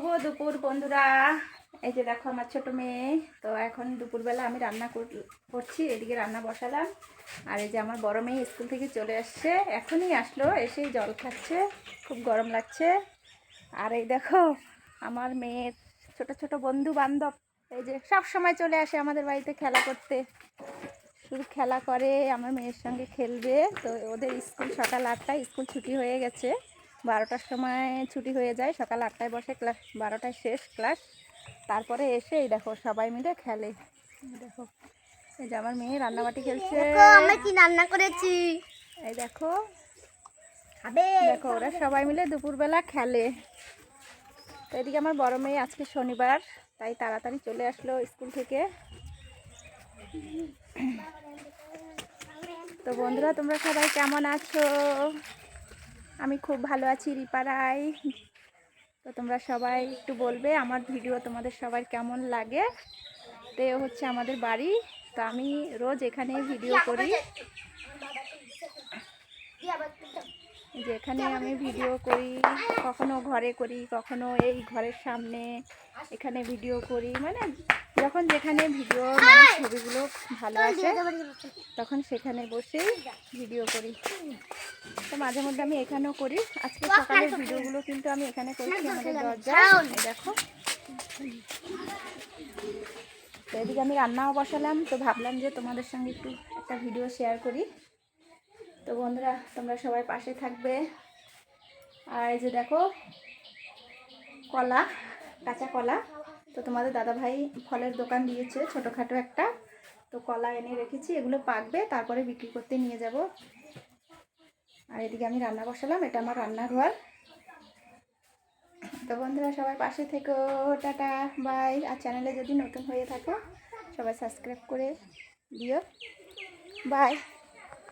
শুভ দুপুর, বন্ধুরা। এই যে দেখো আমার ছোট মেয়ে। তো এখন দুপুরবেলা আমি রান্না কর- করছি, এদিকে রান্না বসালাম। আর এই যে আমার বড় মেয়ে স্কুল থেকে চলে আসছে। এখনই আসলো, এসেই জল খাচ্ছে, খুব গরম লাগছে। আর এই দেখো, আমার মেয়ের ছোট ছোট বন্ধু বান্ধব এই যে সব সময় চলে আসে আমাদের বাড়িতে খেলা করতে। শুধু খেলা করে, আমার মেয়ের সঙ্গে খেলবে। তো ওদের স্কুল সকাল আটটায় স্কুল ছুটি হয়ে গেছে। বারোটার সময় ছুটি হয়ে যায় সকাল আটটায় বসে ক্লাস বারোটায় শেষ ক্লাস। তারপরে এসে এই দেখো সবাই মিলে খেলে। দেখো এই যে আমার মেয়ে রান্নাবাটি খেলছে। আমরা কি রান্না করেছি? এই দেখো দেখো ওরা সবাই মিলে দুপুরবেলা খেলে। তো এদিকে আমার বড় মেয়ে আজকে শনিবার তাই তাড়াতাড়ি চলে আসলো স্কুল থেকে। তো বন্ধুরা তোমরা সবাই কেমন আছো? আমি খুব ভালো আছি, রিপা রায়। তো তোমরা সবাই একটু বলবে, আমার ভিডিও তোমাদের সবার কেমন লাগে? তো হচ্ছে আমাদের বাড়ি। তো আমি রোজ এখানে ভিডিও করি। যে এখানে আমি ভিডিও করি, কখনো ঘরে করি, কখনো এই ঘরের সামনে এখানে ভিডিও করি মানে যখন যেখানে ভিডিও মানে ছবিগুলো ভালো আসে, তখন সেখানে বসেই ভিডিও করি। তো মাঝে মধ্যে আমি এখানেও করি। আজকে সকালের ভিডিওগুলো কিন্তু আমি এখানে করেছি, আমাদের দরজায় দেখো। তো এদিকে আমি রান্নাও বসালাম, তো ভাবলাম যে তোমাদের সঙ্গে একটু একটা ভিডিও শেয়ার করি। তো বন্ধুরা, তোমরা সবাই পাশে থাকবে। আর এই যে দেখো, কলা, কাঁচা কলা। তো তোমাদের দাদা ভাই ফলের দোকান দিয়েছে, ছোটোখাটো একটা। তো কলা এনে রেখেছি, এগুলো পাকবে, তারপরে বিক্রি করতে নিয়ে যাব। আর এদিকে আমি রান্না বসালাম, এটা আমার রান্নাঘর। তো বন্ধুরা, সবাই পাশে থেকো, টাটা, বাই। আর চ্যানেলে যদি নতুন হয়ে থাকো, সবাই সাবস্ক্রাইব করে দিও। বাই।